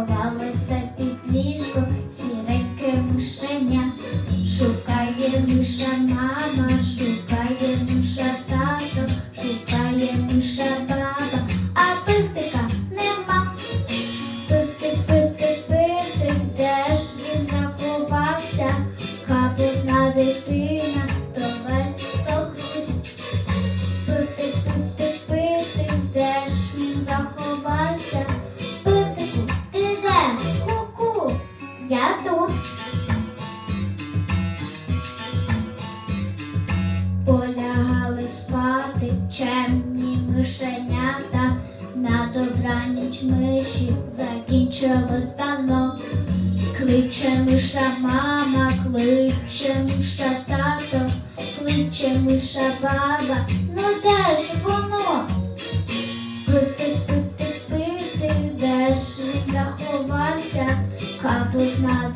ховалося під ліжко сіреньке мишеня. Шукає миша мама, Полягали спати чемні мишенята, на добраніч миші закінчилось давно. Кличе миша мама, кличе миша тато, кличе миша баба, ну де ж воно? Пити, пити, пити, де ж він заховався, капусна